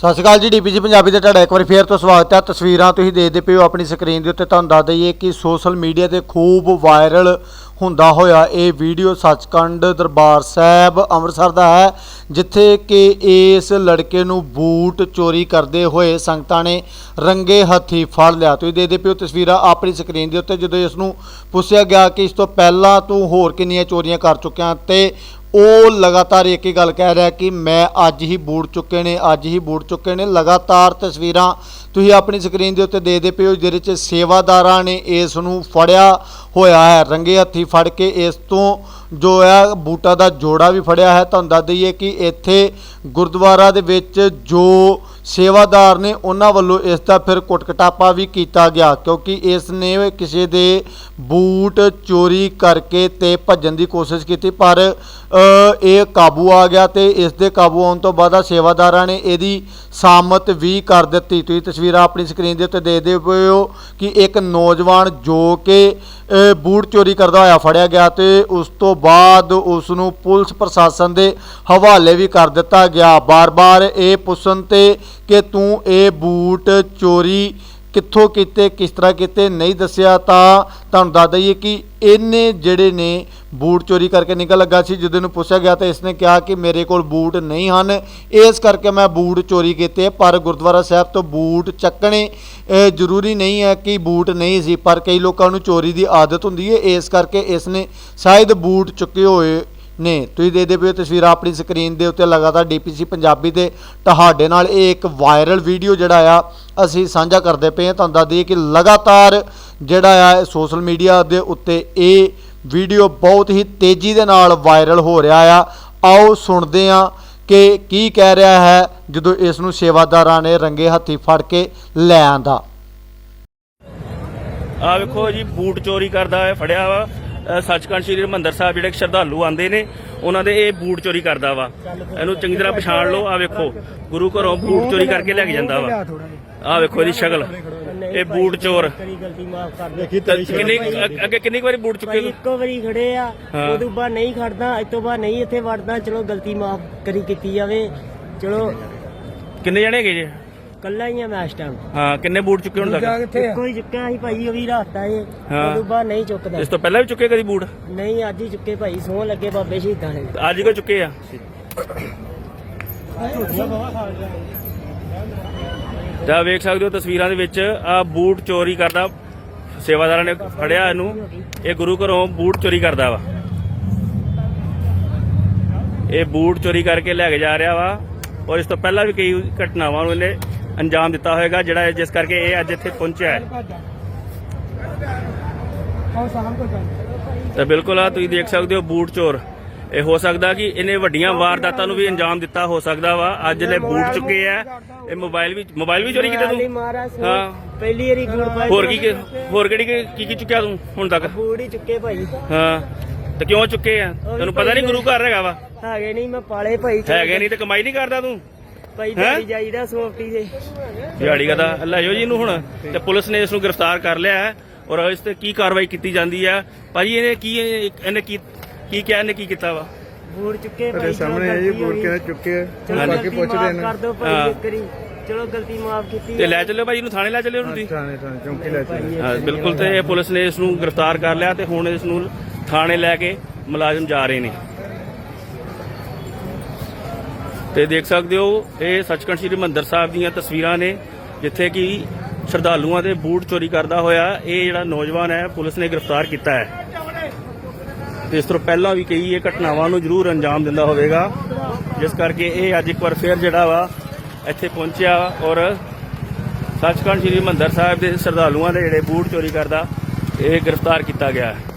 ਸਤਿ ਸ਼੍ਰੀ ਅਕਾਲ ਜੀ ਡੀਪੀਜੀ ਪੰਜਾਬੀ ਦੇ ਤੁਹਾਡਾ ਇੱਕ ਵਾਰੀ ਫੇਰ ਤੋਂ ਸਵਾਗਤ ਹੈ। ਤਸਵੀਰਾਂ ਤੁਸੀਂ ਦੇਖਦੇ ਪਏ ਹੋ ਆਪਣੀ ਸਕਰੀਨ ਦੇ ਉੱਤੇ। ਤੁਹਾਨੂੰ ਦੱਸ ਦਈਏ ਕਿ ਸੋਸ਼ਲ ਮੀਡੀਆ ਤੇ ਖੂਬ ਵਾਇਰਲ ਹੁੰਦਾ ਹੋਇਆ, ਇਹ ਵੀਡੀਓ ਸੱਚਖੰਡ ਦਰਬਾਰ ਸਾਹਿਬ ਅੰਮ੍ਰਿਤਸਰ ਦਾ ਹੈ, ਜਿੱਥੇ ਕਿ ਇਸ ਲੜਕੇ ਨੂੰ ਬੂਟ ਚੋਰੀ ਕਰਦੇ ਹੋਏ ਸੰਗਤਾਂ ਨੇ ਰੰਗੇ ਹੱਥੀ ਫੜ ਲਿਆ। ਤੁਸੀਂ ਦੇਖਦੇ ਪਿਓ ਤਸਵੀਰਾਂ ਆਪਣੀ ਸਕਰੀਨ ਦੇ ਉੱਤੇ, ਜਦੋਂ ਇਸ ਨੂੰ ਪੁੱਛਿਆ ਗਿਆ ਕਿ ਇਸ ਤੋਂ ਪਹਿਲਾਂ ਤੂੰ ਹੋਰ ਕਿੰਨੀਆਂ ਚੋਰੀਆਂ ਕਰ ਚੁੱਕਿਆ ਤੇ ਉਹ ਲਗਾਤਾਰ ਇੱਕ ਹੀ ਗੱਲ ਕਹਿ ਰਿਹਾ ਕਿ ਮੈਂ ਅੱਜ ਹੀ ਬੂਟ ਚੁੱਕੇ ਨੇ, ਅੱਜ ਹੀ ਬੂਟ ਚੁੱਕੇ ਨੇ। ਲਗਾਤਾਰ ਤਸਵੀਰਾਂ ਤੁਸੀਂ ਆਪਣੀ ਸਕਰੀਨ ਦੇ ਉੱਤੇ ਦੇਖਦੇ ਪਏ ਹੋ, ਜਿਹਦੇ 'ਚ ਸੇਵਾਦਾਰਾਂ ਨੇ ਇਸ ਨੂੰ ਫੜਿਆ ਹੋਇਆ ਹੈ, ਰੰਗੇ ਹੱਥੀ ਫੜ ਕੇ ਇਸ ਤੋਂ ਜੋ ਹੈ, ਬੂਟਾ ਦਾ ਜੋੜਾ ਵੀ ਫੜਿਆ ਹੈ। ਤੁਹਾਨੂੰ ਦੱਸ ਦਈਏ ਕਿ ਇੱਥੇ ਗੁਰਦੁਆਰਾ ਦੇ ਵਿੱਚ ਜੋ ਸੇਵਾਦਾਰ ਨੇ ਉਹਨਾਂ ਵੱਲੋਂ ਇਸ ਦਾ ਫਿਰ ਕੁਟਕਟਾਪਾ ਵੀ ਕੀਤਾ ਗਿਆ, ਕਿਉਂਕਿ ਇਸ ਨੇ ਕਿਸੇ ਦੇ ਬੂਟ ਚੋਰੀ ਕਰਕੇ ਤੇ ਭੱਜਣ ਦੀ ਕੋਸ਼ਿਸ਼ ਕੀਤੀ, ਪਰ ਇਹ ਕਾਬੂ ਆ ਗਿਆ ਤੇ ਇਸ ਦੇ ਕਾਬੂ ਆਉਣ ਤੋਂ ਬਾਅਦ ਸੇਵਾਦਾਰਾਂ ਨੇ ਇਹਦੀ ਸਾਮਤ ਵੀ ਕਰ ਦਿੱਤੀ। ਤੁਸੀਂ ਤਸਵੀਰਾਂ ਆਪਣੀ ਸਕਰੀਨ ਦੇ ਉੱਤੇ ਦੇਖਦੇ ਪਏ ਹੋ ਕਿ ਇੱਕ ਨੌਜਵਾਨ ਜੋ ਕਿ ਬੂਟ ਚੋਰੀ ਕਰਦਾ ਹੋਇਆ ਫੜਿਆ ਗਿਆ ਤੇ ਉਸ ਤੋਂ ਬਾਅਦ ਉਸ ਨੂੰ ਪੁਲਿਸ ਪ੍ਰਸ਼ਾਸਨ ਦੇ ਹਵਾਲੇ ਵੀ ਕਰ ਦਿੱਤਾ ਗਿਆ। ਬਾਰ-ਬਾਰ ਇਹ ਪੁੱਛਣ ਤੇ ਕਿ ਤੂੰ ਇਹ ਬੂਟ ਚੋਰੀ ਕਿੱਥੋਂ ਕੀਤੇ, ਕਿਸ ਤਰ੍ਹਾਂ ਕੀਤੇ, ਨਹੀਂ ਦੱਸਿਆ ਤਾਂ ਤੁਹਾਨੂੰ ਦੱਸ ਦਈਏ ਕਿ ਇਹਨੇ ਜਿਹੜੇ ਨੇ ਬੂਟ ਚੋਰੀ ਕਰਕੇ ਨਿਕਲ ਲੱਗਾ ਸੀ, ਜਦੋਂ ਨੂੰ ਪੁੱਛਿਆ ਗਿਆ ਤਾਂ ਇਸਨੇ ਕਿਹਾ ਕਿ ਮੇਰੇ ਕੋਲ ਬੂਟ ਨਹੀਂ ਹਨ। ਇਸ ਕਰਕੇ ਮੈਂ ਬੂਟ ਚੋਰੀ ਕੀਤੇ, ਪਰ ਗੁਰਦੁਆਰਾ ਸਾਹਿਬ ਤੋਂ ਬੂਟ ਚੱਕਣੇ ਜ਼ਰੂਰੀ ਨਹੀਂ ਹੈ ਕਿ ਬੂਟ ਨਹੀਂ ਸੀ, ਪਰ ਕਈ ਲੋਕਾਂ ਨੂੰ ਚੋਰੀ ਦੀ ਆਦਤ ਹੁੰਦੀ ਹੈ। ਇਸ ਕਰਕੇ ਇਸਨੇ ਸ਼ਾਇਦ ਬੂਟ ਚੁੱਕੇ ਹੋਏ ਨੇ। ਤੁਸੀਂ ਦੇਖਦੇ ਪਏ ਹੋ ਤਸਵੀਰਾਂ ਆਪਣੀ ਸਕਰੀਨ ਦੇ ਉੱਤੇ ਲਗਾਤਾਰ ਡੀਪੀਸੀ ਪੰਜਾਬੀ ਦੇ ਤੁਹਾਡੇ ਨਾਲ। ਇਹ ਇੱਕ ਵਾਇਰਲ ਵੀਡੀਓ ਜਿਹੜਾ ਆ, ਅਸੀਂ ਸਾਂਝਾ ਕਰਦੇ ਪਏ ਹਾਂ। ਤੁਹਾਨੂੰ ਦੱਸ ਦਈਏ ਕਿ ਲਗਾਤਾਰ ਜਿਹੜਾ ਆ ਸੋਸ਼ਲ ਮੀਡੀਆ ਦੇ ਉੱਤੇ ਇਹ ਵੀਡੀਓ ਬਹੁਤ ਹੀ ਤੇਜ਼ੀ ਦੇ ਨਾਲ ਵਾਇਰਲ ਹੋ ਰਿਹਾ ਆ। ਆਓ ਸੁਣਦੇ ਹਾਂ ਕਿ ਕੀ ਕਹਿ ਰਿਹਾ ਹੈ, ਜਦੋਂ ਇਸ ਨੂੰ ਸੇਵਾਦਾਰਾਂ ਨੇ ਰੰਗੇ ਹੱਥੀ ਫੜ ਕੇ ਲੈ ਆਂਦਾ। ਆ ਵੇਖੋ ਜੀ, ਬੂਟ ਚੋਰੀ ਕਰਦਾ ਹੈ ਫੜਿਆ ਵਾ। ਸੱਚਖੰਡ ਸ੍ਰੀ ਹਰਿਮੰਦਰ ਸਾਹਿਬ ਜਿਹੜੇ ਸ਼ਰਧਾਲੂ ਆਂਦੇ ਨੇ ਉਹਨਾਂ ਦੇ ਇਹ ਬੂਟ ਚੋਰੀ ਕਰਦਾ ਵਾ। ਇਹਨੂੰ ਚੰਗੀ ਤਰ੍ਹਾਂ ਪਛਾਣ ਲਓ। ਆ ਵੇਖੋ ਗੁਰੂ ਘਰੋਂ ਬੂਟ ਚੋਰੀ ਕਰਕੇ ਲੈ ਕੇ ਜਾਂਦਾ ਵਾ। ਆ ਵੇਖੋ ਇਹਦੀ ਸ਼ਕਲ। ਇਹ ਬੂਟ ਚੋਰ। ਕਿੰਨੀ ਅੱਗੇ- ਕਿੰਨੀ ਵਾਰੀ ਬੂਟ ਚੁੱਕੇ ਇੱਕੋ ਵਾਰੀ ਖੜੇ ਆ। ਉਦੋਂ ਬਾਅਦ ਨਹੀਂ ਖੜਦਾ ਇਸ ਤੋਂ ਬਾਅਦ ਨਹੀਂ ਇੱਥੇ ਵੜਦਾ। ਚਲੋ ਗਲਤੀ ਮਾਫ ਕਰੀ ਕੀਤੀ ਜਾਵੇ। ਚਲੋ। ਕਿੰਨੇ ਜਣੇ ਹੈਗੇ ਜੀ? ਕੱਲਾ ਹੀ ਆ ਮੈਂ ਇਸ ਟਾਈਮ ਹਾਂ ਕਿੰਨੇ ਬੂਟ ਚੁੱਕੇ ਹੁਣ ਤੱਕ ਇੱਕੋ ਹੀ ਚੁੱਕਿਆ ਸੀ ਭਾਈ ਉਹ ਵੀ ਰਾਤਾ ਏ। ਹਾਂ। ਉਦੋਂ ਬਾਅਦ ਨਹੀਂ ਚੁੱਕਦਾ। ਇਸ ਤੋਂ ਪਹਿਲਾਂ ਵੀ ਚੁੱਕੇ ਕਦੀ ਬੂਟ? ਨਹੀਂ ਅੱਜ ਹੀ ਚੁੱਕੇ ਭਾਈ ਸੋਹ ਲੱਗੇ ਬਾਬੇ ਸ਼ਹੀਦਾਂ ਨੇ ਅੱਜ ਹੀ ਕੋ ਚੁੱਕੇ ਆ? ਤਾਂ ਵੇਖ ਸਕਦੇ ਹੋ ਤਸਵੀਰਾਂ ਦੇ ਵਿੱਚ ਆ ਬੂਟ ਚੋਰੀ ਕਰਦਾ ਸੇਵਾਦਾਰਾਂ ਨੇ ਫੜਿਆ ਇਹਨੂੰ। ਇਹ ਗੁਰੂ ਘਰੋਂ ਬੂਟ ਚੋਰੀ ਕਰਦਾ ਵਾ। ਇਹ ਬੂਟ ਚੋਰੀ ਕਰਕੇ ਲੈ ਕੇ ਜਾ ਰਿਹਾ ਵਾ। ਔਰ ਇਸ ਤੋਂ ਪਹਿਲਾਂ ਵੀ ਕਈ ਘਟਨਾਵਾਂ ਨੂੰ ਇਹਨੇ ਅੰਜਾਮ ਦਿੱਤਾ ਹੋਵੇਗਾ ਜਿਹੜਾ ਜਿਸ ਕਰਕੇ ਇਹ ਅੱਜ ਇੱਥੇ ਪਹੁੰਚਿਆ ਹੈ। ਤਾਂ ਬਿਲਕੁਲ ਆ ਤੁਸੀਂ ਦੇਖ ਸਕਦੇ ਹੋ ਬੂਟ ਚੋਰ। ਇਹ ਹੋ ਸਕਦਾ ਕਿ ਇਹਨੇ ਵੱਡੀਆਂ ਵਾਰਦਾਤਾਂ ਨੂੰ ਵੀ ਅੰਜਾਮ ਦਿੱਤਾ ਹੋ ਸਕਦਾ ਵਾ। ਅੱਜ ਇਹਨੇ ਬੂਟ ਚੁੱਕੇ ਆ। ਇਹ ਮੋਬਾਈਲ ਵੀ ਮੋਬਾਈਲ ਵੀ ਚੋਰੀ ਕੀਤਾ ਤੂੰ? ਹਾਂ। ਪਹਿਲੀ ਵਾਰੀ ਗੁੜ ਪਾਈ ਹੋਰ ਕੀ ਹੋਰ ਕਿਹੜੀ ਕੀ- ਕੀ ਕੀ ਚੁੱਕਿਆ ਤੂੰ ਹੁਣ ਤੱਕ? ਬੂੜ ਹੀ ਚੁੱਕੇ ਭਾਈ। ਹਾਂ। ਤੇ ਕਿਉਂ ਚੁੱਕੇ ਆ? ਤੈਨੂੰ ਪਤਾ ਨਹੀਂ ਗੁਰੂ ਘਰ ਹੈਗਾ ਵਾ। ਹੈਗੇ ਨਹੀਂ ਮੈਂ ਪਾਲੇ ਭਾਈ ਹੈਗੇ ਨਹੀਂ ਤੇ ਕਮਾਈ ਨਹੀਂ ਕਰਦਾ ਤੂੰ? ਭਾਈ ਹੈਂ? ਤੇ ਜਾਈਦਾ ਸੋਫਟੀ ਦੇ। ਦਿਹਾੜੀ ਕਦਾ ਲੈ ਜਾਓ ਜੀ ਇਹਨੂੰ ਹੁਣ। ਤੇ ਪੁਲਿਸ ਨੇ ਇਸ ਨੂੰ ਗ੍ਰਿਫਤਾਰ ਕਰ ਲਿਆ ਹੈ ਔਰ ਇਸ ਤੇ ਕੀ ਕਾਰਵਾਈ ਕੀਤੀ ਜਾਂਦੀ ਹੈ? ਭਾਜੀ ਇਹਨੇ ਕੀ ਇਹਨੇ ਕੀ ਕੀ ਕਿਹਾ ਇਹਨੇ ਕੀ ਕੀਤਾ ਵਾ? ਬੂੜ ਚੁੱਕੇ ਭਾਈ ਸਾਹਮਣੇ ਇਹ ਜੀ ਬੋਲ ਕੇ ਚੁੱਕੇ ਬਾਕੀ ਗਲਤੀ ਪੁੱਛਦੇ ਨੇ। ਕਰ ਦਿਓ ਹਾਂ। ਭਾਈ ਇੱਕ ਵਾਰੀ। ਚਲੋ ਗਲਤੀ ਮਾਫ ਕੀਤੀ ਤੇ ਲੈ ਚੱਲਿਓ ਭਾਜੀ ਇਹਨੂੰ ਥਾਣੇ ਲੈ ਚੱਲਿਓ ਤੁਸੀਂ। ਥਾਣੇ ਥਾਣੇ ਚੌਂਕੀ ਲੈ ਚੱਲੇ ਹਾਂ, ਬਿਲਕੁਲ ਤੇ ਇਹ ਪੁਲਿਸ ਨੇ ਇਸ ਨੂੰ ਗ੍ਰਿਫਤਾਰ ਕਰ ਲਿਆ ਤੇ ਹੁਣ ਇਸ ਨੂੰ ਥਾਣੇ ਲੈ ਕੇ ਮੁਲਾਜ਼ਮ ਜਾ ਰਹੇ ਨੇ। ਤੇ ਦੇਖ ਸਕਦੇ ਹੋ, ਇਹ ਸੱਚਖੰਡ ਸ੍ਰੀ ਹਰਿਮੰਦਰ ਸਾਹਿਬ ਦੀਆਂ ਤਸਵੀਰਾਂ ਨੇ, ਜਿੱਥੇ ਕਿ ਸ਼ਰਧਾਲੂਆਂ ਦੇ ਬੂਟ ਚੋਰੀ ਕਰਦਾ ਹੋਇਆ, ਇਹ ਜਿਹੜਾ ਨੌਜਵਾਨ ਹੈ, ਪੁਲਿਸ ਨੇ ਗ੍ਰਿਫਤਾਰ ਕੀਤਾ ਹੈ। ਤੇ ਇਸ ਤੋਂ ਪਹਿਲਾਂ ਵੀ ਕਈ ਇਹ ਘਟਨਾਵਾਂ ਨੂੰ ਜ਼ਰੂਰ ਅੰਜਾਮ ਦਿੰਦਾ ਹੋਵੇਗਾ, ਜਿਸ ਕਰਕੇ ਇਹ ਅੱਜ ਇੱਕ ਵਾਰ ਫੇਰ ਜਿਹੜਾ ਵਾ, ਇੱਥੇ ਪਹੁੰਚਿਆ ਔਰ ਸੱਚਖੰਡ ਸ੍ਰੀ ਹਰਿਮੰਦਰ ਸਾਹਿਬ ਦੇ ਸ਼ਰਧਾਲੂਆਂ ਦੇ ਜਿਹੜੇ ਬੂਟ ਚੋਰੀ ਕਰਦਾ, ਇਹ ਗ੍ਰਿਫਤਾਰ ਕੀਤਾ ਗਿਆ ਹੈ।